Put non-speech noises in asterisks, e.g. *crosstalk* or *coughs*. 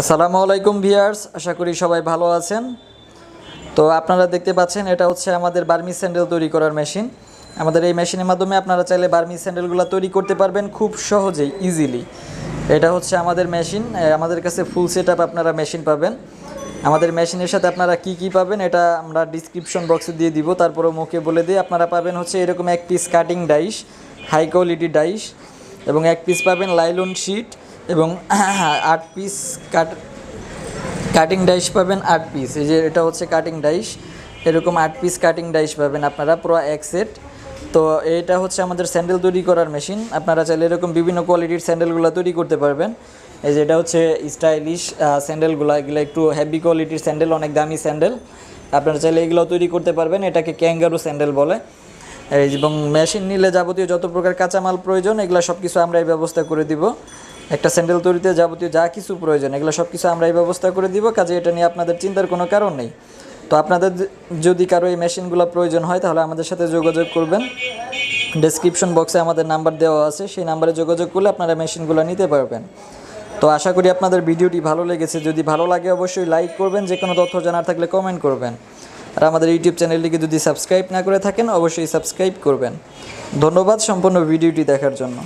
আসসালামু আলাইকুম ভিয়ার্স আশা করি সবাই ভালো আছেন। তো আপনারা দেখতে পাচ্ছেন, এটা হচ্ছে আমাদের বার্মি স্যান্ডেল তৈরি করার মেশিন। আমাদের এই মেশিনের মাধ্যমে আপনারা চাইলে বার্মি স্যান্ডেলগুলো তৈরি করতে পারবেন খুব সহজেই ইজিলি এটা হচ্ছে আমাদের মেশিন আমাদের কাছে ফুল সেট আপনারা মেশিন পাবেন। আমাদের মেশিনের সাথে আপনারা কি কি পাবেন, এটা আমরা ডিসক্রিপশন বক্সে দিয়ে দিব। তারপরে মুখে বলে দিই আপনারা পাবেন হচ্ছে এরকম এক piece cutting dice high quality dice এবং এক পিস পাবেন লাইলন শিট এবং *coughs* আট পিস কাট কাটিং ডাইস পাবেন আট পিস এই যে এটা হচ্ছে কাটিং ডাইস এরকম আট পিস কাটিং ডাইস পাবেন আপনারা পুরো এক সেট তো এটা হচ্ছে আমাদের স্যান্ডেল তৈরি করার মেশিন আপনারা চাইলে এরকম বিভিন্ন কোয়ালিটির স্যান্ডেলগুলো তৈরি করতে পারবেন। এই যে এটা হচ্ছে স্টাইলিশ স্যান্ডেলগুলো এগুলো একটু হেভি কোয়ালিটির স্যান্ডেল অনেক দামি স্যান্ডেল আপনারা চাইলে এগুলো তৈরি করতে পারবেন। এটাকে ক্যাঙ্গারু স্যান্ডেল বলে। এবং মেশিন নিলে যাবতীয় যত প্রকার কাঁচামাল প্রয়োজন, এগুলো সব কিছু আমরা এই ব্যবস্থা করে দিব। একটা স্যান্ডেল তৈরিতে যাবতীয় যা কিছু প্রয়োজন, এগুলো সব কিছু আমরা এই ব্যবস্থা করে দিব, কাজে এটা নিয়ে আপনাদের চিন্তার কোনো কারণ নেই। তো আপনাদের যদি কারও এই মেশিনগুলো প্রয়োজন হয়, তাহলে আমাদের সাথে যোগাযোগ করবেন। ডেসক্রিপশন বক্সে আমাদের নাম্বার দেওয়া আছে, সেই নাম্বারে যোগাযোগ করলে আপনারা মেশিনগুলো নিতে পারবেন। তো আশা করি আপনাদের ভিডিওটি ভালো লেগেছে, যদি ভালো লাগে অবশ্যই লাইক করবেন যে কোনো তথ্য জানার থাকলে কমেন্ট করবেন। আর আমাদের ইউটিউব চ্যানেলটিকে যদি সাবস্ক্রাইব না করে থাকেন, অবশ্যই সাবস্ক্রাইব করবেন। ধন্যবাদ সম্পূর্ণ ভিডিওটি দেখার জন্য।